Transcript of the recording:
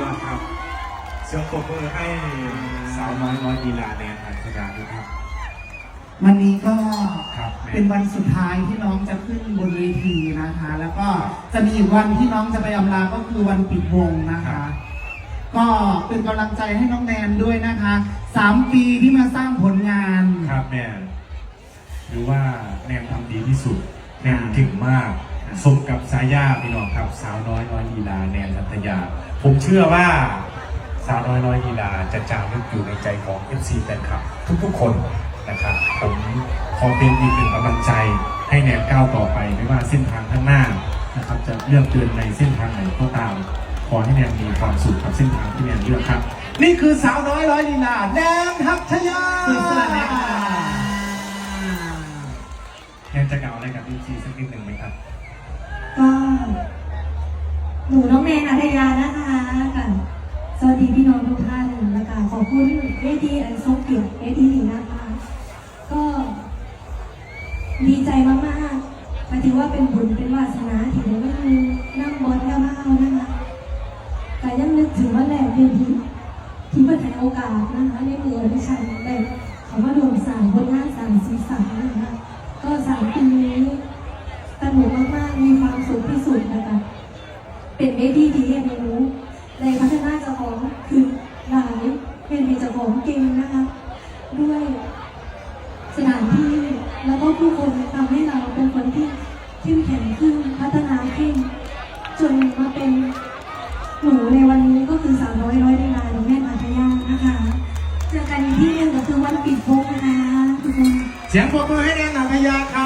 ยอดครับเสียงปรบมือให้สาวน้อยน้อยดีลาแนนอัศดาด้วยครับ วันนี้ก็ครับแม่ เป็นวันสุดท้ายที่น้องจะขึ้นบนเวทีนะคะ แล้วก็จะมีอีกวันที่น้องจะไปอำลาก็คือวันปิดวงนะคะก็เป็นกำลังใจให้น้องแนนด้วยนะคะสามปีที่มาสร้างผลงาน ครับแม่หรือว่าแนนทำดีที่สุดแนนถึงมากสมกับสายาพี่น้องครับ สาวน้อยน้อยลีลาแนนรัตยา ผมเชื่อว่าสาวน้อยน้อยลีลาจะจารึกอยู่ในใจของ FC แฟนคลับ ทุกๆคนนะครับผมขอเป็นอีกหนึ่งกำลังใจให้แนนก้าวต่อไปไม่ว่าเส้นทางข้างหน้านะครับจะเลือกเดินในเส้นทางไหนก็ตาม ขอให้แนนมีความสุขกับเส้นทางที่แนนเลือกครับ นี่คือสาวน้อยร้อยลีลาแนนทัพชยาสุดยอดเลยค่ะแนนจะกล่าวอะไรกับดีจีสักนิดหนึ่งไหมครับก็หนูน้องแนนอัธยานะคะ คุณเวทีอันทรงเกียรติเวทีนี้นะคะ ก็ดีใจมากๆหมายถึงว่าเป็นบุญเป็นวาสนาที่ได้มานั่งบนแถวบ้านะคะแต่ยังนึกถึงว่าแหล่เวทีที่เปิดให้โอกาสนะคะในมือดิฉันได้เขามาดวงสามผลงานสามสีสันนะคะก็สามปีนี้สนุกมากๆมีความสุขที่สุดนะคะเป็นเวทีที่เรียนรู้ในพัฒนาเจ้าของคือหลายเป็นในเจ้า ของเก่งนะคะด้วยสถานที่แล้วก็ผู้คนทำให้เราเป็นคนที่เข้มแข็งขึ้นพัฒนาขึ้น จนมาเป็นหนูในวันนี้ก็คือสาวน้อยร้อยในลายแม่พัทยานะคะเจอกันอีกที่หนึงก็คือวันปิดวงนะคะทุกคนเสียงปรบมือให้แนนอัธยาครับ